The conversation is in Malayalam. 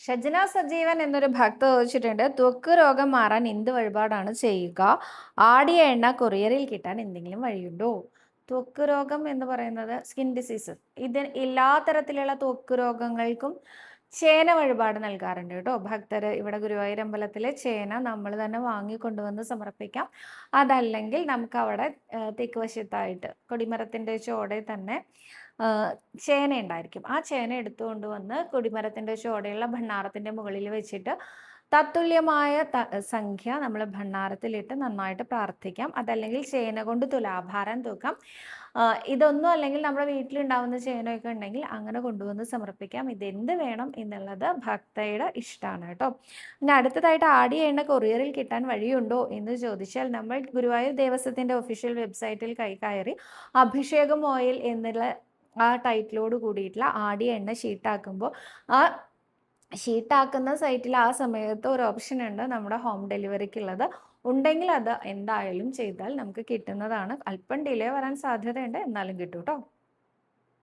ഷജന സജീവൻ എന്നൊരു ഭക്ത ചോദിച്ചിട്ടുണ്ട് ത്വക്ക് രോഗം മാറാൻ എന്ത് വഴിപാടാണ് ചെയ്യുക? ആടിയ എണ്ണ കൊറിയറിൽ കിട്ടാൻ എന്തെങ്കിലും വഴിയുണ്ടോ? ത്വക്ക് രോഗം എന്ന് പറയുന്നത് സ്കിൻ ഡിസീസ്. ഇത് എല്ലാ തരത്തിലുള്ള ത്വക്ക് രോഗങ്ങൾക്കും ചേന വഴിപാട് നൽകാറുണ്ട് കേട്ടോ. ഭക്തർ ഇവിടെ ഗുരുവായൂർ അമ്പലത്തിലെ ചേന നമ്മൾ തന്നെ വാങ്ങിക്കൊണ്ടുവന്ന് സമർപ്പിക്കാം. അതല്ലെങ്കിൽ നമുക്ക് അവിടെ തെക്ക് വശത്തായിട്ട് കൊടിമരത്തിന്റെ ചോടെ തന്നെ ചേന ഉണ്ടായിരിക്കും. ആ ചേന എടുത്തുകൊണ്ട് വന്ന് കൊടിമരത്തിന്റെ ചോടെയുള്ള ഭണ്ണാറത്തിന്റെ മുകളിൽ വെച്ചിട്ട് തത്തുല്യമായ സംഖ്യ നമ്മൾ ഭണ്ണാരത്തിലിട്ട് നന്നായിട്ട് പ്രാർത്ഥിക്കാം. അതല്ലെങ്കിൽ ചേന കൊണ്ട് തുലാഭാരം തൂക്കാം. ഇതൊന്നും അല്ലെങ്കിൽ നമ്മുടെ വീട്ടിലുണ്ടാവുന്ന ചേനയൊക്കെ ഉണ്ടെങ്കിൽ അങ്ങനെ കൊണ്ടുവന്ന് സമർപ്പിക്കാം. ഇതെന്ത് വേണം എന്നുള്ളത് ഭക്തയുടെ ഇഷ്ടമാണ് കേട്ടോ. പിന്നെ അടുത്തതായിട്ട് ആഡ് ചെയ്യേണ്ട കൊറിയറിൽ കിട്ടാൻ വഴിയുണ്ടോ എന്ന് ചോദിച്ചാൽ നമ്മൾ ഗുരുവായൂർ ദേവസ്വത്തിന്റെ ഒഫീഷ്യൽ വെബ്സൈറ്റിൽ കൈ കയറി അഭിഷേകം ഓയിൽ എന്നുള്ള ആ ടൈറ്റിലോട് കൂടിയിട്ടുള്ള ആടിയ എണ്ണ ഷീട്ടാക്കുമ്പോൾ ആ ഷീട്ടാക്കുന്ന സൈറ്റിൽ ആ സമയത്ത് ഒരു ഓപ്ഷൻ ഉണ്ട് നമ്മുടെ ഹോം ഡെലിവറിക്കുള്ളത്. ഉണ്ടെങ്കിൽ അത് എന്തായാലും ചെയ്താൽ നമുക്ക് കിട്ടുന്നതാണ്. അല്പം ഡിലേ വരാൻ സാധ്യതയുണ്ട്. എന്നാലും കിട്ടും കേട്ടോ